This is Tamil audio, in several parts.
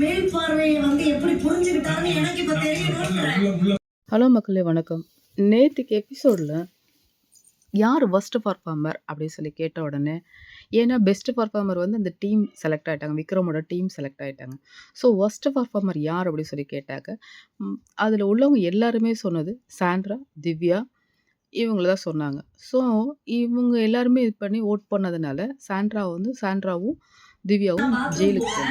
மேல் பார்வையை வந்து எப்படி புரிஞ்சுக்கிட்டான்னு எனக்கு தெரியணும் ஹலோ மக்களே வணக்கம். நேற்றுக்கு எபிசோடில் யார் ஃபஸ்ட்டு பர்ஃபார்மர் அப்படின்னு சொல்லி கேட்ட உடனே ஏன்னா பெஸ்ட்டு பர்ஃபார்மர் வந்து அந்த டீம் செலக்ட் ஆகிட்டாங்க விக்ரமோட டீம் செலக்ட் ஆகிட்டாங்க ஸோ ஒஸ்ட்டு பர்ஃபார்மர் யார் அப்படின்னு சொல்லி கேட்டாக்க அதில் உள்ளவங்க எல்லாருமே சொன்னது சாண்ட்ரா திவ்யா இவங்கள தான் சொன்னாங்க. ஸோ இவங்க எல்லாருமே இது பண்ணி ஓட் பண்ணதுனால சாண்ட்ரா வந்து சாண்ட்ராவும் திவ்யாவும் ஜெயிலுக்கு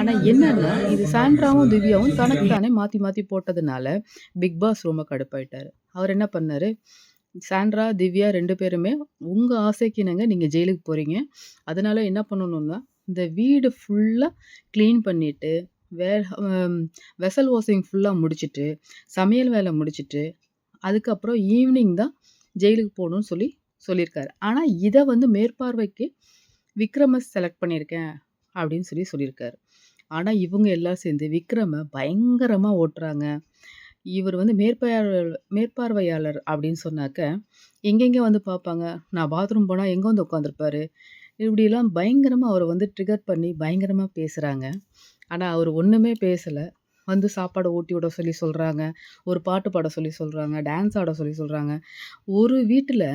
ஆனால் என்னன்னா இது சாண்ட்ராவும் திவ்யாவும் தனக்கு தானே மாற்றி மாற்றி போட்டதுனால பிக் பாஸ் ரொம்ப கடுப்பாயிட்டார். அவர் என்ன பண்ணார்? சாண்ட்ரா திவ்யா ரெண்டு பேருமே உங்கள் ஆசைக்கு இணங்க நீங்கள் ஜெயிலுக்கு போகிறீங்க அதனால என்ன பண்ணணும்னா இந்த வீடு ஃபுல்லாக க்ளீன் பண்ணிவிட்டு வே வெசல் வாஷிங் ஃபுல்லாக முடிச்சுட்டு சமையல் வேலை முடிச்சுட்டு அதுக்கப்புறம் ஈவினிங் தான் ஜெயிலுக்கு போகணும்னு சொல்லி சொல்லியிருக்காரு. ஆனால் இதை வந்து மேற்பார்வைக்கு விக்ரம செலக்ட் பண்ணியிருக்கேன் அப்படின்னு சொல்லி சொல்லியிருக்காரு. ஆனால் இவங்க எல்லாம் சேர்ந்து விக்ரம பயங்கரமாக ஓட்டுறாங்க. இவர் வந்து மேற்பார்வையாளர் மேற்பார்வையாளர் அப்படின்னு சொன்னாக்க எங்கெங்கே வந்து பார்ப்பாங்க? நான் பாத்ரூம் போனால் எங்கே வந்து உட்காந்துருப்பாரு இப்படிலாம் பயங்கரமாக அவரை வந்து ட்ரிகர் பண்ணி பயங்கரமாக பேசுகிறாங்க ஆனால் அவர் ஒன்றுமே பேசலை. வந்து சாப்பாடை ஊட்டி விட சொல்லி சொல்கிறாங்க ஒரு பாட்டு பாட சொல்லி சொல்கிறாங்க டான்ஸ் ஆட சொல்லி சொல்கிறாங்க ஒரு வீட்டில்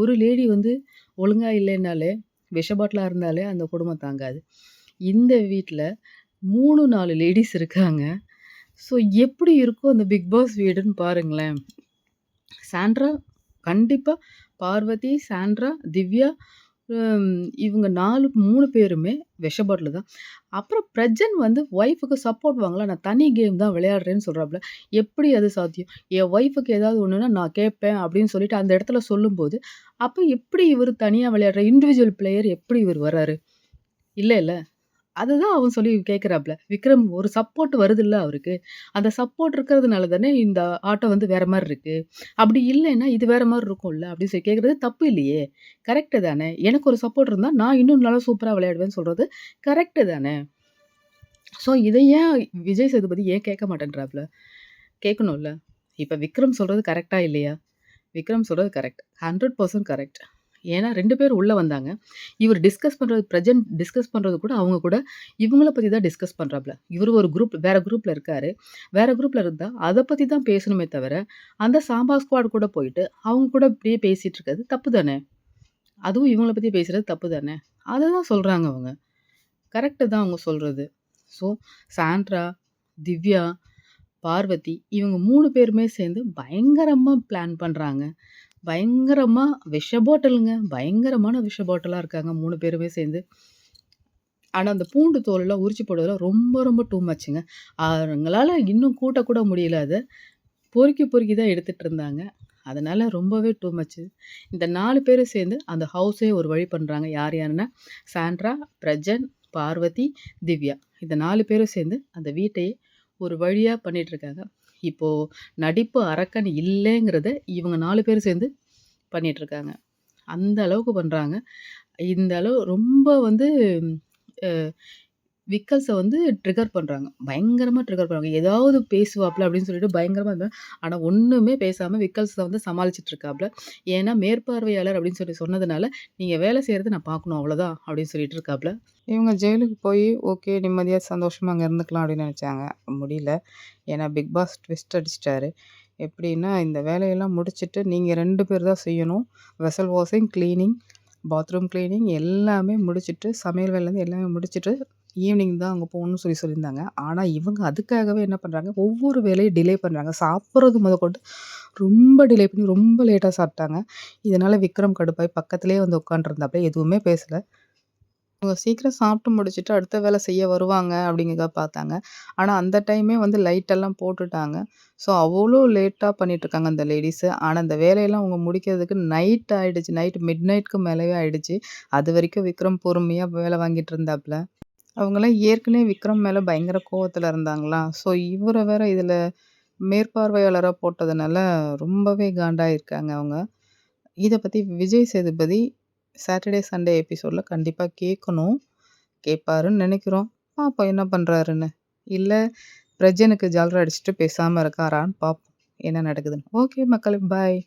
ஒரு லேடி வந்து ஒழுங்காக இல்லைன்னாலே விஷ பாட்டிலாக இருந்தாலே அந்த குடும்பம் தாங்காது. இந்த வீட்டில் மூணு நாலு லேடிஸ் இருக்காங்க. ஸோ எப்படி இருக்கும் அந்த பிக் பாஸ் வீடுன்னு பாருங்களேன். சாண்ட்ரா கண்டிப்பாக பார்வதி சாண்ட்ரா திவ்யா இவங்க நாலு மூணு பேருமே விஷ பாட்டில் தான். அப்புறம் பிரஜன் வந்து ஒய்ஃபுக்கு சப்போர்ட் வாங்கலாம் நான் தனி கேம் தான் விளையாடுறேன்னு சொல்கிறாப்புல எப்படி அது சாத்தியம்? என் ஒய்ஃபுக்கு ஏதாவது ஒன்றுனா நான் கேட்பேன் அப்படின்னு சொல்லிட்டு அந்த இடத்துல சொல்லும்போது அப்போ எப்படி இவர் தனியாக விளையாடுற இண்டிவிஜுவல் பிளேயர் எப்படி இவர் வராரு இல்லை இல்லை. அதுதான் அவன் சொல்லி கேட்குறாப்புல விக்ரம் ஒரு சப்போர்ட் வருதுல்ல அவருக்கு. அந்த சப்போர்ட் இருக்கிறதுனால தானே இந்த ஆட்டோ வந்து வேற மாதிரி இருக்கு. அப்படி இல்லைன்னா இது வேற மாதிரி இருக்கும்ல அப்படின்னு சொல்லி கேட்குறது தப்பு இல்லையே. கரெக்டு தானே. எனக்கு ஒரு சப்போர்ட் இருந்தால் நான் இன்னும் நல்லா சூப்பராக விளையாடுவேன்னு சொல்கிறது கரெக்டு தானே. ஸோ இதை ஏன் விஜய் சேதுபதி ஏன் கேட்க மாட்டேன்றாப்புல கேட்கணும்ல. இப்போ விக்ரம் சொல்கிறது கரெக்டாக இல்லையா? விக்ரம் சொல்கிறது கரெக்ட் ஹண்ட்ரட் பர்சன்ட் கரெக்ட் ஏன்னா ரெண்டு பேர் உள்ளே வந்தாங்க. இவர் டிஸ்கஸ் பண்ணுறது ப்ரெசென்ட் டிஸ்கஸ் பண்ணுறது கூட அவங்க கூட இவங்கள பற்றி தான் டிஸ்கஸ் பண்ணுறாப்புல இவர் ஒரு குரூப் வேறு குரூப்பில் இருக்கார். வேறு குரூப்பில் இருந்தால் அதை பற்றி தான் பேசணுமே தவிர அந்த சாம்பார் ஸ்குவாட் கூட போயிட்டு அவங்க கூட இப்படியே பேசிகிட்டு இருக்கிறது தப்பு தானே? அதுவும் இவங்கள பற்றி பேசுகிறது தப்பு தானே? அதை தான் சொல்கிறாங்க அவங்க. கரெக்டு தான் அவங்க சொல்கிறது ஸோ சாண்ட்ரா திவ்யா பார்வதி இவங்க மூணு பேருமே சேர்ந்து பயங்கரமாக பிளான் பண்ணுறாங்க பயங்கரமாக விஷ பாட்டிலுங்க பயங்கரமான விஷ பாட்டிலாக இருக்காங்க மூணு பேருமே சேர்ந்து. ஆனால் அந்த பூண்டு தோலெல்லாம் உரிச்சு போடுறதுல ரொம்ப ரொம்ப டூ மச்சுங்க அவங்களால இன்னும் கூட்டக்கூட முடியல அதை. பொறுக்கி பொறுக்கி தான் எடுத்துகிட்டு இருந்தாங்க. அதனால் ரொம்பவே டூ மச்சு இந்த நாலு பேரும் சேர்ந்து அந்த ஹவுஸே ஒரு வழி பண்ணுறாங்க யார் யாருன்னா சாண்ட்ரா பிரஜன் பார்வதி திவ்யா. இந்த நாலு பேரும் சேர்ந்து அந்த வீட்டையே ஒரு வழியாக பண்ணிகிட்ருக்காங்க இப்போது நடிப்பு அரக்கன் இல்லைங்கிறத இவங்க நாலு பேர் சேர்ந்து பண்ணிகிட்ருக்காங்க அந்த அளவுக்கு பண்ணுறாங்க இந்த அளவு ரொம்ப வந்து விக்கல்ஸை வந்து ட்ரிகர் பண்ணுறாங்க பயங்கரமாக ட்ரிகர் பண்ணுறாங்க ஏதாவது பேசுவாப்ல அப்படின்னு சொல்லிட்டு பயங்கரமாக இருந்தால் ஆனால் ஒன்றுமே பேசாமல் விக்கல்ஸை வந்து சமாளிச்சுட்டு இருக்காப்புல ஏன்னா மேற்பார்வையாளர் அப்படின்னு சொல்லி சொன்னதுனால நீங்கள் வேலை செய்கிறது நான் பார்க்கணும் அவ்வளோதான் அப்படின்னு சொல்லிட்டு இருக்காப்புல இவங்க ஜெயிலுக்கு போய் ஓகே நிம்மதியாக சந்தோஷமாக அங்கே இருந்துக்கலாம் அப்படின்னு நினச்சாங்க. முடியல. ஏன்னா பிக் பாஸ் ட்விஸ்ட் அடிச்சிட்டாரு. எப்படின்னா இந்த வேலையெல்லாம் முடிச்சுட்டு நீங்கள் ரெண்டு பேர் தான் செய்யணும். Vessel washing cleaning bathroom cleaning எல்லாமே முடிச்சுட்டு சமையல் வேலைலேருந்து எல்லாமே முடிச்சுட்டு ஈவினிங் தான் அங்கே போகணும்னு சொல்லி சொல்லியிருந்தாங்க. ஆனால் இவங்க அதுக்காகவே என்ன பண்ணுறாங்க ஒவ்வொரு வேலையும் டிலே பண்ணுறாங்க சாப்பிட்றது முதற்கொண்டு ரொம்ப டிலே பண்ணி ரொம்ப லேட்டாக சாப்பிட்டாங்க. இதனால் விக்ரம் கடுப்பாய் பக்கத்துலேயே வந்து உட்காண்ட்ருந்தாப்புல எதுவுமே பேசலை. அவங்க சீக்கிரம் சாப்பிட்டு முடிச்சுட்டு அடுத்த வேலை செய்ய வருவாங்க அப்படிங்கிறத பார்த்தாங்க. ஆனால் அந்த டைமே வந்து லைட்டெல்லாம் போட்டுட்டாங்க. ஸோ அவ்வளோ லேட்டாக பண்ணிகிட்ருக்காங்க அந்த லேடிஸு ஆனால் அந்த வேலையெல்லாம் அவங்க முடிக்கிறதுக்கு நைட் ஆகிடுச்சு நைட் மிட் நைட்க்கு மேலேயே ஆகிடுச்சு அது வரைக்கும் விக்ரம் பொறுமையாக வேலை வாங்கிட்டு இருந்தாப்புல அவங்களாம் ஏற்கனவே விக்ரம் மேலே பயங்கர கோவத்தில் இருந்தாங்களா? ஸோ இவரை வேற இதில் மேற்பார்வையாளராக போட்டதுனால ரொம்பவே காண்டாயிருக்காங்க அவங்க. இதை பற்றி விஜய் சேதுபதி சாட்டர்டே சண்டே எபிசோடில் கண்டிப்பாக கேட்கணும் கேட்பாருன்னு நினைக்கிறோம். பார்ப்போம் என்ன பண்ணுறாருன்னு இல்லை பிரஜனுக்கு ஜாலரை அடிச்சுட்டு பேசாமல் இருக்காரான்னு பார்ப்போம் என்ன நடக்குதுன்னு. ஓகே மக்களே பாய்